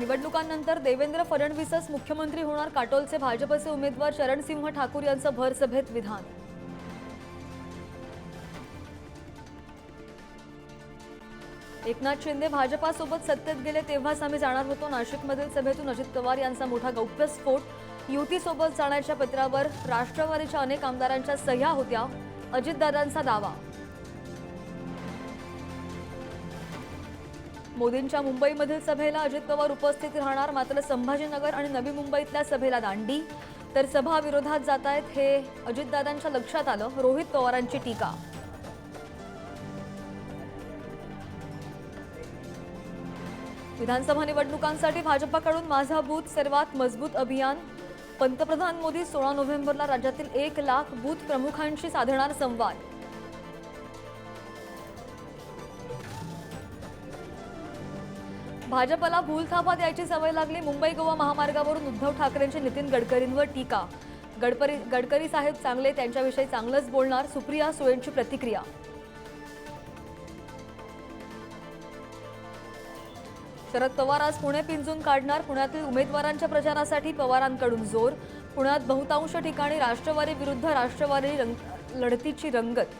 निवडणुकांनंतर देवेंद्र फडणवीसच मुख्यमंत्री होणार. काटोलचे भाजपचे उमेदवार चरणसिंह ठाकूर यांचं भर सभेत विधान. एकनाथ शिंदे भाजपासोबत सत्तेत गेले तेव्हाच आम्ही जाणार होतो. नाशिकमधील सभेतून अजित पवार यांचा मोठा गौप्यस्फोट युतीसोबत जाण्याच्या पत्रावर राष्ट्रवादीच्या अनेक आमदारांच्या सह्या होत्या. अजितदादांचा दावा. मोदींच्या मुंबईमधील सभेला अजित पवार उपस्थित राहणार मात्र संभाजीनगर आणि नवी मुंबईतल्या सभेला दांडी. तर सभा विरोधात जात आहेत हे अजितदादांच्या लक्षात आलं रोहित पवारांची टीका. विधानसभा निवडणुकांसाठी भाजपाकडून माझा बूथ सर्वात मजबूत अभियान. पंतप्रधान मोदी सोळा नोव्हेंबरला राज्यातील एक लाख बूथ प्रमुखांशी साधणार संवाद. भाजपला भूलथापा द्यायची सवय लागली मुंबई गोवा महामार्गावरून उद्धव ठाकरेंची नितीन गडकरींवर टीका. गडकरी गडकरी साहेब चांगले त्यांच्याविषयी चांगलंच बोलणार सुप्रिया सुळेंची प्रतिक्रिया. शरद पवार आज पुणे पिंजून काढणार पुण्यातील उमेदवारांच्या प्रचारासाठी पवारांकडून जोर. पुण्यात बहुतांश ठिकाणी राष्ट्रवादी विरुद्ध राष्ट्रवादी रंग लढतीची रंगत.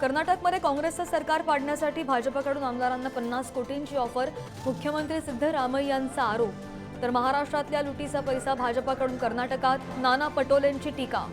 कर्नाटकमध्ये काँग्रेसचं सरकार पाडण्यासाठी भाजपकडून आमदारांना पन्नास कोटींची ऑफर मुख्यमंत्री सिद्धरामय्यांचा आरोप. तर महाराष्ट्रातल्या लुटीचा पैसा भाजपाकडून कर्नाटकात नाना पटोलेंची टीका.